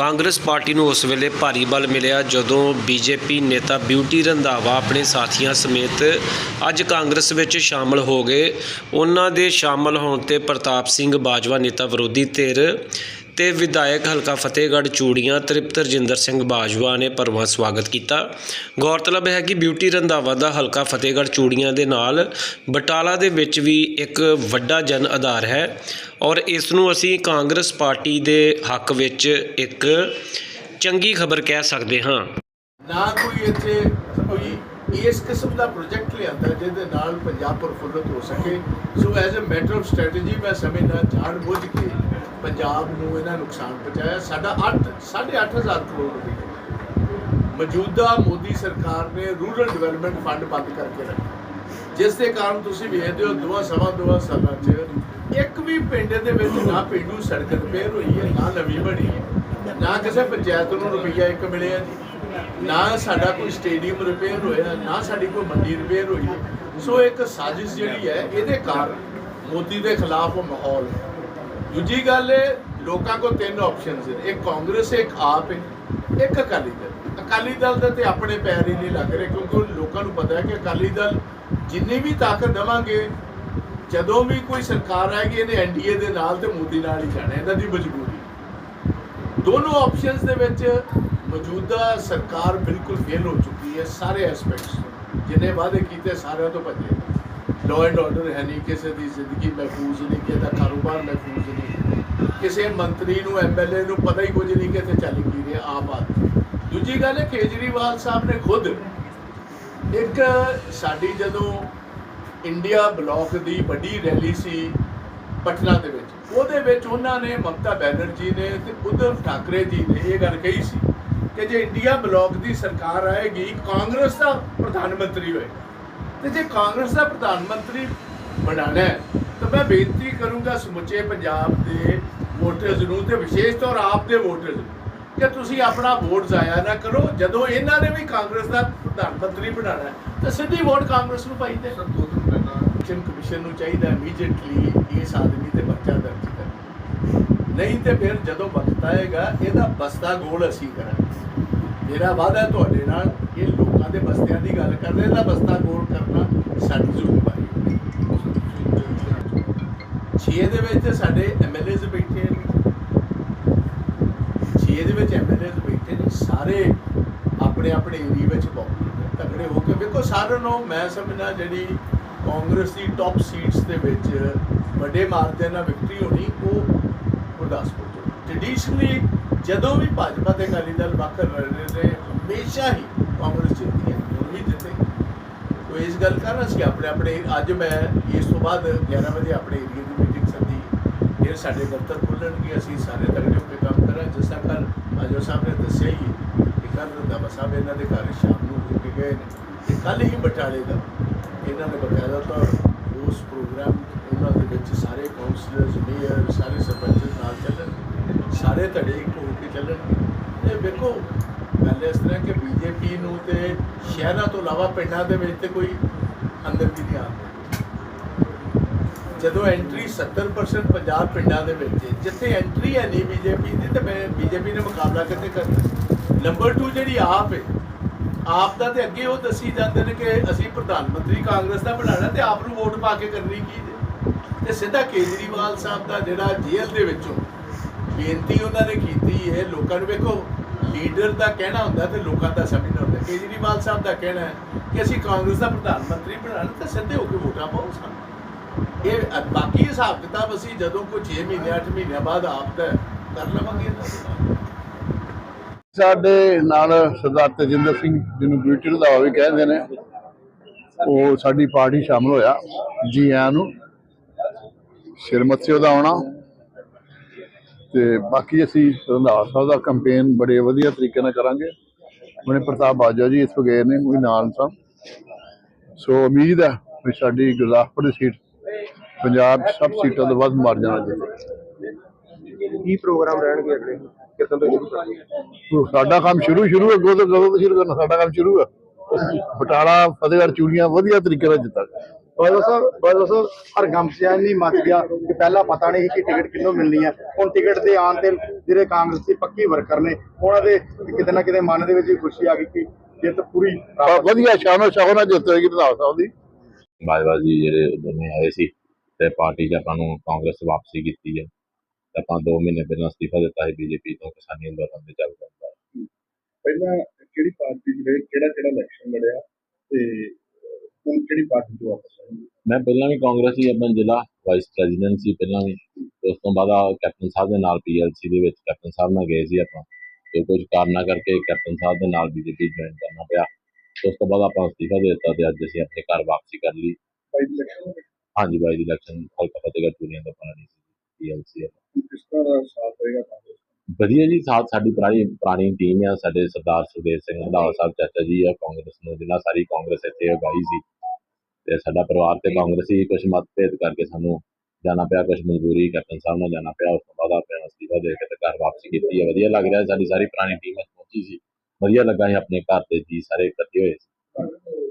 Congress party ਨੂੰ ਉਸ ਵੇਲੇ ਭਾਰੀ ਬਲ ਮਿਲਿਆ ਜਦੋਂ ਬੀਜੇਪੀ ਨੇਤਾ ਬਿਊਟੀ ਰੰਧਾਵਾ ਆਪਣੇ ਸਾਥੀਆਂ ਸਮੇਤ ਅੱਜ ਕਾਂਗਰਸ ਵਿੱਚ ਸ਼ਾਮਲ ਹੋ ਗਏ। ਉਹਨਾਂ ਦੇ ਸ਼ਾਮਲ ਹੋਣ ਤੇ ਪ੍ਰਤਾਪ ਸਿੰਘ ਬਾਜਵਾ ਨੇਤਾ ਵਿਰੋਧੀ ਧਿਰ ਤੇ ਵਿਧਾਇਕ ਹਲਕਾ ਫਤਿਹਗੜ੍ਹ ਚੂੜੀਆਂ ਤ੍ਰਿਪਤ ਰਜਿੰਦਰ ਸਿੰਘ ਬਾਜਵਾ ਨੇ ਭਰਵਾਂ ਸਵਾਗਤ ਕੀਤਾ। ਗੌਰਤਲਬ ਹੈ ਕਿ ਬਿਊਟੀ ਰੰਧਾਵਾ ਦਾ ਹਲਕਾ ਫਤਿਹਗੜ੍ਹ ਚੂੜੀਆਂ ਦੇ ਨਾਲ ਬਟਾਲਾ ਦੇ ਵਿੱਚ ਵੀ ਇੱਕ ਵੱਡਾ ਜਨ ਆਧਾਰ ਹੈ ਔਰ ਇਸ ਨੂੰ ਅਸੀਂ ਕਾਂਗਰਸ ਪਾਰਟੀ ਦੇ ਹੱਕ ਵਿੱਚ ਇੱਕ ਚੰਗੀ ਖਬਰ ਕਹਿ ਸਕਦੇ ਹਾਂ। ਨਾ ਕੋਈ ਇੱਥੇ ਕੋਈ ਇਸ ਕਿਸਮ ਦਾ ਪ੍ਰੋਜੈਕਟ ਲਿਆਂਦਾ ਜਿਹਦੇ ਨਾਲ ਪੰਜਾਬ ਪ੍ਰਫੁੱਲਤ ਹੋ ਸਕੇ। So as a matter of strategy ਮੈਂ ਸਮਝਦਾ ਜਾਣ ਬੁੱਝ ਕੇ ਪੰਜਾਬ ਨੂੰ ਇਹਨਾਂ ਨੁਕਸਾਨ ਪਹੁੰਚਾਇਆ। ਸਾਡਾ 8 8000 ਕਰੋੜ ਰੁਪਏ। ਮੌਜੂਦਾ ਮੋਦੀ ਸਰਕਾਰ ਨੇ ਰੂਰਲ ਡਿਵੈਲਪਮੈਂਟ ਫੰਡ ਬੰਦ ਕਰਕੇ ਰੱਖਿਆ। ਜਿਸ ਦੇ ਕਾਰਨ ਤੁਸੀਂ ਵੇਖਦੇ ਹੋ ਦੋਆ ਸਵਾ ਦੋਆ ਸਾਲਾਂ 'ਚ ਇੱਕ ਵੀ ਪਿੰਡ ਦੇ ਵਿੱਚ ਨਾ ਪਿੰਡੂ ਸੜਕ ਰਿਪੇਅਰ ਹੋਈ ਹੈ, ਨਾ ਨਵੀਂ ਬਣੀ ਹੈ। ਨਾ ਕਿਸੇ ਪੰਚਾਇਤ ਨੂੰ ਰੁਪਈਆ ਇੱਕ ਮਿਲਿਆ ਜੀ। ਨਾ ਸਾਡਾ ਕੋਈ ਸਟੇਡੀਅਮ ਰਿਪੇਅਰ ਹੋਇਆ, ਨਾ ਸਾਡੀ ਕੋਈ ਮੰਡੀ ਰਿਪੇਅਰ ਹੋਈ। ਸੋ ਇੱਕ ਸਾਜ਼ਿਸ਼ ਜਿਹੜੀ ਹੈ, ਇਹਦੇ ਕਾਰਨ ਮੋਦੀ ਦੇ ਖਿਲਾਫ ਮਾਹੌਲ ਹੈ। ਦੂਜੀ ਗੱਲ ਹੈ ਲੋਕਾਂ ਕੋਲ ਤਿੰਨ ਆਪਸ਼ਨਸ ਨੇ। ਇੱਕ ਕਾਂਗਰਸ, ਇੱਕ ਆਪ ਇੱਕ ਅਕਾਲੀ ਦਲ। ਅਕਾਲੀ ਦਲ ਦਾ ਤੇ ਆਪਣੇ ਪੈਰ ਹੀ ਨਹੀਂ ਲੱਗ ਰਹੇ, ਕਿਉਂਕਿ ਲੋਕਾਂ ਨੂੰ ਪਤਾ ਹੈ ਕਿ ਅਕਾਲੀ ਦਲ ਜਿੰਨੀ ਵੀ ਤਾਕਤ ਦੇਵਾਂਗੇ, ਜਦੋਂ ਵੀ ਕੋਈ ਸਰਕਾਰ ਆਏਗੀ, ਇਹਨੇ ਐਨਡੀਏ ਦੇ ਨਾਲ ਤੇ ਮੋਦੀ ਨਾਲ ਹੀ ਜਾਣਾ ਇਹਨਾਂ ਦੀ ਮਜਬੂਰੀ। ਦੋਨੋਂ ਆਪਸ਼ਨਸ ਦੇ ਵਿੱਚ ਮੌਜੂਦਾ ਸਰਕਾਰ ਬਿਲਕੁਲ ਫੇਲ ਹੋ ਚੁੱਕੀ ਹੈ ਸਾਰੇ ਐਸਪੈਕਟਸ ਤੋਂ। ਜਿੰਨੇ ਵਾਅਦੇ ਕੀਤੇ ਸਾਰਿਆਂ ਤੋਂ ਭੱਜੇ। ਲਾਅ ਐਂਡ ਆਰਡਰ ਹੈ ਨਹੀਂ, ਕਿਸੇ ਦੀ ਜ਼ਿੰਦਗੀ ਮਹਿਫੂਜ਼ ਨਹੀਂ, ਕਿਸੇ ਦਾ ਕਾਰੋਬਾਰ ਮਹਿਫੂਜ਼ ਨਹੀਂ। ਕਿਸੇ ਮੰਤਰੀ ਨੂੰ ਐਮਐਲਏ ਨੂੰ ਪਤਾ ਹੀ ਕੁਝ ਨਹੀਂ ਕਿ ਇੱਥੇ ਚੱਲ ਕੀ ਰਿਹਾ ਆਪ ਆਦਮੀ। ਦੂਜੀ ਗੱਲ ਹੈ, ਕੇਜਰੀਵਾਲ ਸਾਹਿਬ ਨੇ ਖੁਦ ਇੱਕ ਸਾਡੀ ਜਦੋਂ ਇੰਡੀਆ ਬਲਾਕ ਦੀ ਵੱਡੀ ਰੈਲੀ ਸੀ ਪਟਨਾ ਦੇ ਵਿੱਚ, ਉਹਦੇ ਵਿੱਚ ਉਹਨਾਂ ਨੇ ਮਮਤਾ ਬੈਨਰਜੀ ਨੇ ਤੇ ਉਧਰ ਠਾਕਰੇ ਜੀ ਨੇ ਇਹ ਗੱਲ ਕਹੀ ਸੀ ਕਿ ਜੇ ਇੰਡੀਆ ਬਲਾਕ ਦੀ ਸਰਕਾਰ ਆਏਗੀ ਕਾਂਗਰਸ ਦਾ ਪ੍ਰਧਾਨ ਮੰਤਰੀ ਹੋਏ ਤੇ ਜੇ ਕਾਂਗਰਸ ਦਾ ਪ੍ਰਧਾਨ ਮੰਤਰੀ ਬਣਾਣਾ ਹੈ ਤਾਂ ਮੈਂ ਬੇਨਤੀ ਕਰੂੰਗਾ ਸਮੁੱਚੇ ਪੰਜਾਬ ਦੇ ਵੋਟਰਸ ਨੂੰ ਤੇ ਵਿਸ਼ੇਸ਼ ਤੌਰ ਆਪ ਦੇ ਵੋਟਰਸ ਕਿ ਤੁਸੀਂ ਆਪਣਾ ਵੋਟ ਜ਼ਾਇਆ ਨਾ ਕਰੋ। ਜਦੋਂ ਇਹਨਾਂ ਨੇ ਵੀ ਕਾਂਗਰਸ ਦਾ ਪ੍ਰਧਾਨ ਮੰਤਰੀ ਬਣਾਣਾ ਤਾਂ ਸਿੱਧੀ ਵੋਟ ਕਾਂਗਰਸ ਨੂੰ ਪਾਈ ਦੇ। ਇਲੈਕਸ਼ਨ ਕਮਿਸ਼ਨ ਨੂੰ ਚਾਹੀਦਾ ਇਮੀਡੀਏਟਲੀ ਇਸ ਆਦਮੀ ਤੇ ਪਰਚਾ ਦਰਜ ਨਹੀਂ ਤੇ ਫਿਰ ਜਦੋਂ ਵਕਤ ਆਏਗਾ, ਇਹਦਾ ਬਸਤਾ ਗੋਲ ਅਸੀਂ ਕਰਾਂਗੇ। ਮੇਰਾ ਵਾਅਦਾ ਤੁਹਾਡੇ ਨਾਲ, ਇਹ ਲੋਕਾਂ ਦੇ ਬਸਤਿਆਂ ਦੀ ਗੱਲ ਕਰਦੇ, ਇਹਦਾ ਬਸਤਾ ਗੋਲ ਕਰਨਾ ਸਾਡੀ ਜ਼ਿੰਮੇਵਾਰੀ ਹੈ। 6 ਦੇ ਵਿੱਚ ਤੇ ਸਾਡੇ ਐਮਐਲਏਜ਼ ਬੈਠੇ ਨੇ। ਛੇ ਦੇ ਵਿੱਚ ਐਮਐਲਏਜ਼ ਬੈਠੇ ਨੇ, ਸਾਰੇ ਆਪਣੇ ਆਪਣੇ ਏਰੀਆ ਵਿੱਚ ਬਹੁਤ ਤਗੜੇ ਹੋ ਕੇ। ਵੇਖੋ, ਸਾਰਿਆਂ ਨੂੰ ਮੈਂ ਸਮਝਣਾ ਜਿਹੜੀ ਕਾਂਗਰਸ ਦੀ ਟੌਪ ਸੀਟਸ ਦੇ ਵਿੱਚ ਵੱਡੇ ਮਾਰਦੇ ਨਾਲ ਵਿਕਟਰੀ ਹੋਣੀ, ਉਹ ਗੁਰਦਾਸਪੁਰ ਤੋਂ। ਟ੍ਰੈਡੀਸ਼ਨਲੀ ਜਦੋਂ ਵੀ ਭਾਜਪਾ ਤੇ ਅਕਾਲੀ ਦਲ ਵੱਖ ਰਹੇ ਨੇ ਹਮੇਸ਼ਾ ਹੀ ਕਾਂਗਰਸ ਜਿੱਤੀ ਹੈ, ਹੁਣ ਵੀ ਜਿੱਤੇ ਉਹ ਇਸ ਗੱਲ ਕਰ ਕਾਰਨ ਅਸੀਂ ਆਪਣੇ ਆਪਣੇ, ਅੱਜ ਮੈਂ ਇਸ ਤੋਂ ਬਾਅਦ 11 ਵਜੇ ਆਪਣੇ ਏਰੀਆ ਦੀ ਮੀਟਿੰਗ ਸੱਦੀ ਫਿਰ ਸਾਡੇ ਦਫ਼ਤਰ ਖੁੱਲਣਗੇ, ਅਸੀਂ ਸਾਰੇ ਤਗੜੇ ਹੋ ਕੇ ਕੰਮ ਕਰਾਂ ਜਿਸ ਤਰ੍ਹਾਂ ਕੱਲ ਮਾਜੋ ਸਾਹਿਬ ਨੇ ਦੱਸਿਆ ਹੀ ਹੈ ਕਿ ਕੱਲ ਰੰਧਾਵਾ ਸਾਹਿਬ ਇਹਨਾਂ ਦੇ ਘਰ ਸ਼ਾਮ ਨੂੰ ਹੋ ਕੇ ਗਏ ਨੇ। ਤੇ ਕੱਲ ਹੀ ਬਟਾਲੇ ਦਾ ਇਹਨਾਂ ਨੇ ਬਕਾਇਦਾ ਤੌਰ ਉਸ ਪ੍ਰੋਗਰਾਮ ਉਹਨਾਂ ਦੇ ਵਿੱਚ ਸਾਰੇ ਕਾਉਂਸਲਰਸ ਮੇਅਰ ਸਾਰੇ ਸਰਪੰਚ ਸਾਰੇ ਧੜੇ ਇੱਕ ਕੇ ਚੱਲਣ। ਤੇ ਵੇਖੋ, ਗੱਲ ਇਸ ਤਰ੍ਹਾਂ ਕਿ ਬੀਜੇਪੀ ਨੂੰ ਤੇ ਸ਼ਹਿਰਾਂ ਤੋਂ ਇਲਾਵਾ ਪਿੰਡਾਂ ਦੇ ਵਿੱਚ ਤੇ ਕੋਈ ਅੰਦਰ ਵੀ ਨਹੀਂ ਆਉਂਦਾ ਜਦੋਂ ਐਂਟਰੀ 70% ਪੰਜਾਬ ਪਿੰਡਾਂ ਦੇ ਵਿੱਚ ਜਿੱਥੇ ਐਂਟਰੀ ਹੈ ਨਹੀਂ ਬੀਜੇਪੀ ਦੀ, ਤੇ ਬੀਜੇਪੀ ਨੇ ਮੁਕਾਬਲਾ ਕਿੱਥੇ ਕਰਨਾ? ਨੰਬਰ 2 ਜਿਹੜੀ ਆਪ ਹੈ, ਆਪ ਦਾ ਤੇ ਅੱਗੇ ਉਹ ਦੱਸੀ ਜਾਂਦੇ ਨੇ ਕਿ ਅਸੀਂ ਪ੍ਰਧਾਨ ਮੰਤਰੀ ਕਾਂਗਰਸ ਦਾ ਬਣਾਉਣਾ ਤੇ ਆਪ ਨੂੰ ਵੋਟ ਪਾ ਕੇ ਕਰਨੀ ਕੀ ਜੇ? ਤੇ ਸਿੱਧਾ ਕੇਜਰੀਵਾਲ ਸਾਹਿਬ ਦਾ ਜਿਹੜਾ ਜੇਲ੍ਹ ਦੇ ਵਿੱਚੋਂ ਬੇਨਤੀ ਉਹਨਾਂ ਨੇ ਕੀਤੀ ਹੈ, ਲੋਕਾਂ ਨੂੰ ਵੇਖੋ, ਲੀਡਰ ਦਾ ਕਹਿਣਾ ਹੁੰਦਾ ਤੇ ਲੋਕਾਂ ਦਾ ਸਮਝਣਾ ਹੁੰਦਾ। ਕੇਜਰੀਵਾਲ ਸਾਹਿਬ ਦਾ ਕਹਿਣਾ ਹੈ ਕਿ ਅਸੀਂ ਕਾਂਗਰਸ ਦਾ ਪ੍ਰਧਾਨ ਮੰਤਰੀ ਬਣਾਉਣਾ ਤੇ ਸਿੱਧੇ ਹੋ ਕੇ ਵੋਟਾਂ ਪਾਓ ਸਾਨੂੰ। ਇਹ ਬਾਕੀ ਹਿਸਾਬ ਕਿਤਾਬ ਅਸੀਂ ਜਦੋਂ ਕੋਈ 6 ਮਹੀਨੇ 8 ਮਹੀਨਿਆਂ ਬਾਅਦ ਆਪ ਦਾ ਕਰ ਲਵਾਂਗੇ ਸਾਡੇ ਨਾਲ ਸਰਦਾਰ ਤਜਿੰਦਰ ਸਿੰਘ ਜਿਹਨੂੰ ਬਿਊਟੀ ਰੰਧਾਵਾ ਵੀ ਕਹਿੰਦੇ ਨੇ, ਉਹ ਸਾਡੀ ਪਾਰਟੀ ਸ਼ਾਮਲ ਹੋਇਆ, ਜੀ ਆਇਆਂ ਨੂੰ। ਸ਼ਰਮਤ ਉਹਦਾ ਆਉਣਾ। ਤੇ ਬਾਕੀ ਅਸੀਂ ਰੰਧਾਵਾ ਸਾਹਿਬ ਦਾ ਕੈਂਪੇਨ ਬੜੇ ਵਧੀਆ ਤਰੀਕੇ ਨਾਲ ਕਰਾਂਗੇ। ਉਹਨੇ ਪ੍ਰਤਾਪ ਬਾਜਵਾ ਜੀ ਇਸ ਵਗੈਰ ਨੇ ਵੀ ਨਾਲ ਸਨ। ਸੋ ਉਮੀਦ ਹੈ ਵੀ ਸਾਡੀ ਗੁਰਦਾਸਪੁਰ ਦੀ ਸੀਟ ਪੰਜਾਬ ਸਭ ਸੀਟਾਂ ਤੋਂ ਵੱਧ ਮਾਰ ਜਾਣਾ ਚਾਹੀਦਾ ਕੀ ਪ੍ਰੋਗਰਾਮ ਰਹਿਣਗੇ ਅਗਲੇ ਕਿਦੋਂ ਤੋਂ ਸ਼ੁਰੂ ਕਰਾਂਗੇ ਸਾਡਾ ਕੰਮ ਸ਼ੁਰੂ ਸ਼ੁਰੂ ਅੱਗੋਂ ਤੋਂ ਕਦੋਂ ਤੋਂ ਸ਼ੁਰੂ ਕਰਨਾ ਸਾਡਾ ਕੰਮ ਸ਼ੁਰੂ ਆ ਬਟਾਲਾ ਫਤਿਹਗੜ੍ਹ ਚੂੜੀਆਂ ਵਧੀਆ ਤਰੀਕੇ ਨਾਲ ਜਿੱਤਾਂਗੇ। ਬਾਦਲ ਸਾਹਿਬ ਬਾਦਲ ਸਾਹਿਬ ਹਰਗੰਮ ਸਿਆਨ ਨਹੀਂ ਮੱਚ ਗਿਆ ਕਿ ਪਹਿਲਾਂ ਪਤਾ ਨਹੀਂ ਸੀ ਕਿ ਟਿਕਟ ਕਿੰਨੂੰ ਮਿਲਣੀ ਹੈ ਹੁਣ ਟਿਕਟ ਦੇ ਆਉਣ ਤੇ ਜਿਹੜੇ ਕਾਂਗਰਸ ਦੇ ਪੱਕੀ ਵਰਕਰ ਨੇ ਉਹਨਾਂ ਦੇ ਕਿਤੇ ਨਾ ਕਿਤੇ ਮਨ ਦੇ ਵਿੱਚ ਖੁਸ਼ੀ ਆ ਗਈ ਕਿ ਜਿੱਤ ਪੂਰੀ ਵਧੀਆ ਸ਼ਾਨੋ ਸ਼ਾਨੋ ਜਿੱਤ ਹੋਏਗੀ ਪ੍ਰਧਾਨ ਸਾਹਿਬ ਦੀ। ਬਾਜਵਾ ਜੀ ਜਿਹੜੇ ਦੋਨੇ ਆਏ ਸੀ ਤੇ ਪਾਰਟੀ 'ਚ ਆਪਾਂ ਨੂੰ ਕਾਂਗਰਸ ਵਾਪਸੀ ਕੀਤੀ ਹੈ ਆਪਾਂ 2 ਮਹੀਨੇ ਪਹਿਲਾਂ ਅਸਤੀਫਾ ਦਿੱਤਾ ਸੀ ਬੀਜੇਪੀ ਤੋਂ ਕਿਸਾਨੀ ਅੰਦੋਲਨ ਦੇ ਚੱਲ ਜਾਂਦਾ ਪਹਿਲਾਂ ਕਿਹੜੀ ਪਾਰਟੀ ਦੇ ਕਿਹੜਾ ਕਿਹੜਾ ਇਲੈਕਸ਼ਨ ਲੜਿਆ ਤੇ ਕਿਹੜੀ ਪਾਰਟੀ ਤੋਂ ਵਾਪਸ ਆਏ? ਮੈਂ ਪਹਿਲਾਂ ਵੀ ਕਾਂਗਰਸ ਹੀ ਆਪਣਾ ਜ਼ਿਲ੍ਹਾ ਵਾਈਸ ਪ੍ਰੈਜ਼ੀਡੈਂਟ ਸੀ ਪਹਿਲਾਂ ਵੀ। ਤੇ ਉਸ ਤੋਂ ਬਾਅਦ ਆ ਕੈਪਟਨ ਸਾਹਿਬ ਦੇ ਨਾਲ ਪੀਐਲਸੀ ਦੇ ਵਿੱਚ ਕੈਪਟਨ ਸਾਹਿਬ ਨਾਲ ਗਏ ਸੀ ਆਪਾਂ। ਤੇ ਕੁਝ ਕਾਰਨਾਂ ਕਰਕੇ ਕੈਪਟਨ ਸਾਹਿਬ ਦੇ ਨਾਲ ਬੀਜੇਪੀ ਜੁਆਇਨ ਕਰਨਾ ਪਿਆ। ਉਸ ਤੋਂ ਬਾਅਦ ਆਪਾਂ ਅਸਤੀਫਾ ਦੇ ਦਿੱਤਾ ਤੇ ਅੱਜ ਅਸੀਂ ਆਪਣੇ ਘਰ ਵਾਪਸੀ ਕਰ ਲਈ। ਬਾਈ ਇਲੈਕਸ਼ਨ ਹਾਂਜੀ ਬਾਈ ਦੀ ਇਲੈਕਸ਼ਨ ਹਲਕਾ ਫਤਿਹਗੜ੍ਹ ਚੂੜੀਆਂ ਦਾ ਪਾਣੀ ਸੀ ਪੀਐਲਸੀ ਕਿਸ ਤਰ੍ਹਾਂ ਦਾ ਸਾਥ ਹੋਏਗਾ ਕਾਂਗਰਸ ਦਾ? ਵਧੀਆ ਜੀ ਸਾਥ ਸਾਡੀ ਪੁਰਾਣੀ ਪੁਰਾਣੀ ਟੀਮ ਆ ਸਾਡੇ ਸਰਦਾਰ ਸੁਖਦੇਵ ਸਿੰਘ ਰੰਧਾਵਾ ਸਾਹਿਬ ਚਾਚਾ ਜੀ ਆ ਕਾਂਗਰਸ ਨੂੰ ਜਿੰਨਾ ਸਾਰੀ ਕਾਂਗਰਸ ਇੱਥੇ ਉਗਾਈ ਸੀ। ਤੇ ਸਾਡਾ ਪਰਿਵਾਰ ਤੇ ਕਾਂਗਰਸੀ ਕੁਝ ਮਤਭੇਦ ਕਰਕੇ ਸਾਨੂੰ ਜਾਣਾ ਪਿਆ ਕੁਝ ਮਜਬੂਰੀ ਕੈਪਟਨ ਸਾਹਿਬ ਨਾਲ ਜਾਣਾ ਪਿਆ ਉਸ ਤੋਂ ਬਾਅਦ ਆਪਣੇ ਅਸਤੀਫਾ ਦੇ ਕੇ ਤੇ ਘਰ ਵਾਪਸੀ ਕੀਤੀ ਹੈ। ਵਧੀਆ ਲੱਗ ਰਿਹਾ ਸਾਡੀ ਸਾਰੀ ਪੁਰਾਣੀ ਟੀਮ ਇੱਥੇ ਪਹੁੰਚੀ ਸੀ। ਵਧੀਆ ਲੱਗਾ ਸੀ ਆਪਣੇ ਘਰ ਦੇ ਜੀ ਸਾਰੇ ਇਕੱਠੇ ਹੋਏ। ਸੀ